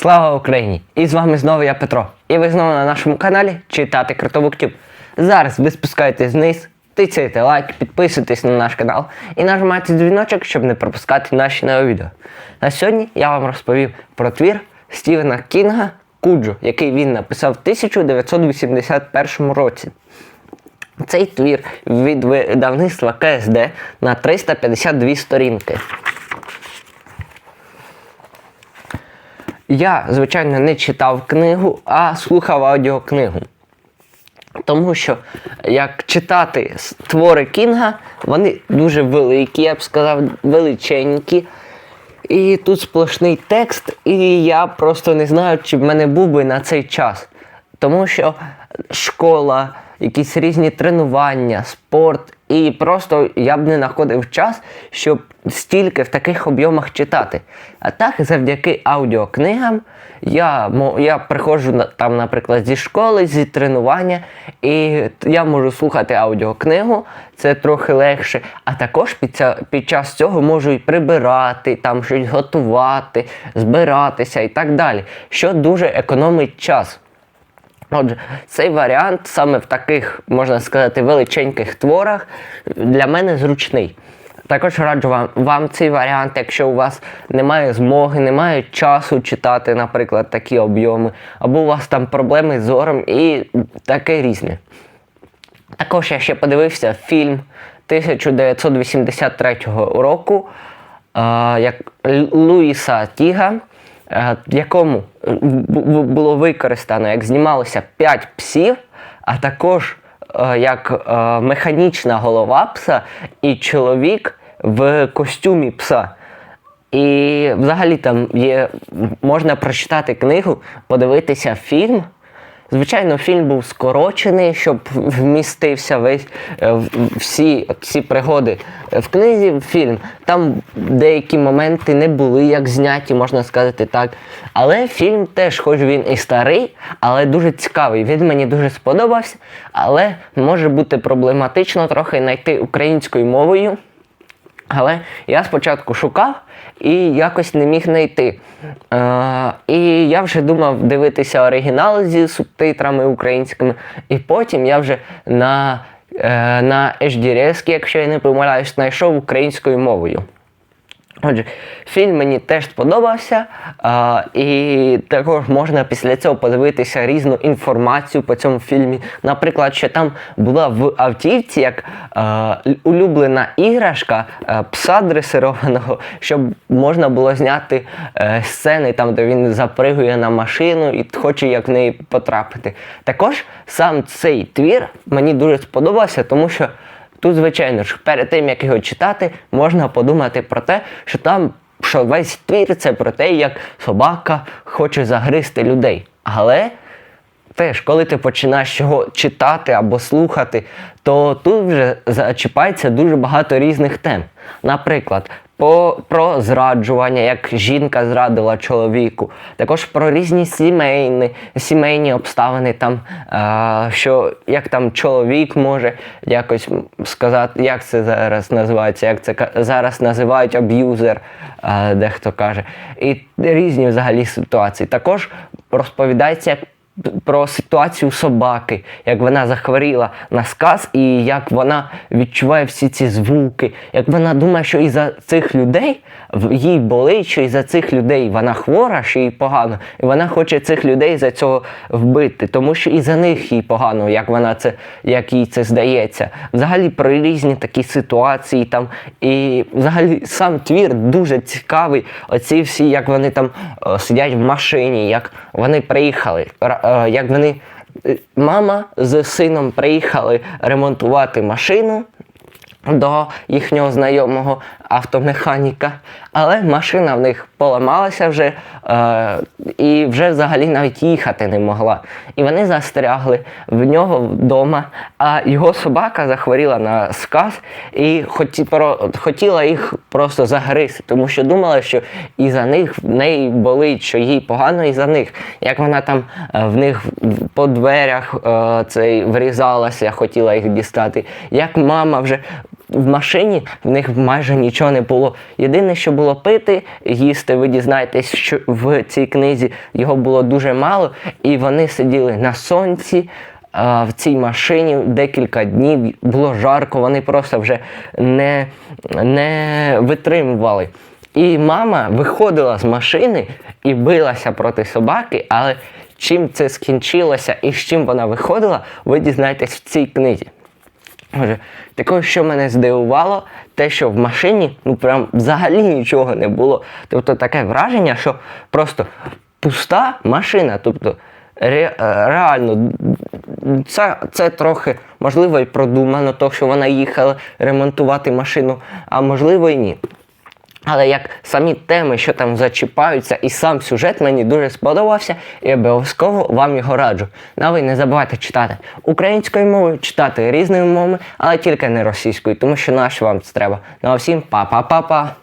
Слава Україні! І з вами знову я Петро. І ви знову на нашому каналі Читати Крутовуктюб. Зараз ви спускаєтесь вниз, тицяєте лайк, підписуйтесь на наш канал і нажимайте дзвіночок, щоб не пропускати наші нові відео. На сьогодні я вам розповів про твір Стівена Кінга Куджо, який він написав в 1981 році. Цей твір від видавництва КСД на 352 сторінки. Я, звичайно, не читав книгу, а слухав аудіокнигу. Тому що, як читати твори Кінга, вони дуже великі, я б сказав, величенькі. І тут сплошний текст, і я просто не знаю, чи в мене був би на цей час. Тому що школа, якісь різні тренування, спорт, і просто я б не знаходив час, щоб стільки в таких об'ємах читати. А так, завдяки аудіокнигам, я, я приходжу там, наприклад, зі школи, зі тренування, і я можу слухати аудіокнигу, це трохи легше. А також під, ця, під час цього можу і прибирати, там щось готувати, збиратися і так далі, що дуже економить час. Отже, цей варіант саме в таких, можна сказати, величеньких творах для мене зручний. Також раджу вам, вам цей варіант, якщо у вас немає змоги, немає часу читати, наприклад, такі об'єми, або у вас там проблеми з зором і таке різне. Також я ще подивився фільм 1983 року як Луїса Тіга, якому бу- бу- було використано, як знімалося 5 псів, а також е, як е, механічна голова пса і чоловік в костюмі пса. І взагалі там є, можна прочитати книгу, подивитися фільм. Звичайно, фільм був скорочений, щоб вмістився весь е, в- всі пригоди в книзі. Фільм там деякі моменти не були як зняті, можна сказати так. Але фільм теж, хоч він і старий, але дуже цікавий. Він мені дуже сподобався, але може бути проблематично трохи знайти українською мовою. Але я спочатку шукав і якось не міг знайти. Е, і я вже думав дивитися оригінал зі субтитрами українськими, і потім я вже на, е, на HDRS, якщо я не помиляюсь, знайшов українською мовою. Отже, фільм мені теж сподобався, а, і також можна після цього подивитися різну інформацію по цьому фільмі. Наприклад, що там була в автівці як а, улюблена іграшка а, пса дресированого, щоб можна було зняти е, сцени, там, де він запригує на машину і хоче як в неї потрапити. Також сам цей твір мені дуже сподобався, тому що. Тут, звичайно ж, перед тим як його читати, можна подумати про те, що там що весь твір це про те, як собака хоче загризти людей. Але теж, коли ти починаєш його читати або слухати, то тут вже зачіпається дуже багато різних тем. Наприклад, по, про зраджування, як жінка зрадила чоловіку, також про різні сімейні, сімейні обставини, там, е, що як там чоловік може якось сказати, як це зараз називається, як це зараз називають аб'юзер, е, дехто каже. І різні взагалі ситуації. Також розповідається, як про ситуацію собаки, як вона захворіла на сказ, і як вона відчуває всі ці звуки, як вона думає, що із-за цих людей їй болить, що із-за цих людей вона хвора, що їй погано, і вона хоче цих людей за цього вбити, тому що і за них їй погано, як вона це, як їй це здається. Взагалі про різні такі ситуації там. І взагалі сам твір дуже цікавий. Оці всі, як вони там е, сидять в машині, як вони приїхали, як вони. е, Мама з сином приїхали ремонтувати машину до їхнього знайомого автомеханіка, але машина в них поламалася вже е, і вже взагалі навіть їхати не могла. І вони застрягли в нього вдома, а його собака захворіла на сказ і хоті, про, хотіла їх просто загризти, тому що думала, що і за них в неї болить, що їй погано і за них. Як вона там е, в них по дверях е, цей врізалася, хотіла їх дістати. Як мама вже в машині в них майже нічого не було. Єдине, що було пити, їсти, ви дізнаєтесь, що в цій книзі його було дуже мало, і вони сиділи на сонці. В цій машині декілька днів було жарко, вони просто вже не, не витримували. І мама виходила з машини і билася проти собаки, але чим це скінчилося і з чим вона виходила, ви дізнаєтесь в цій книзі. Може, також, що мене здивувало, те, що в машині ну прям взагалі нічого не було. Тобто таке враження, що просто пуста машина. Тобто ре, е, реально це, це трохи можливо і продумано, то що вона їхала ремонтувати машину, а можливо і ні. Але як самі теми, що там зачіпаються, і сам сюжет мені дуже сподобався, і обов'язково вам його раджу. Ну ви не забувайте читати українською мовою, читати різними мовами, але тільки не російською, тому що наш вам це треба. Ну а всім па-па-па-па!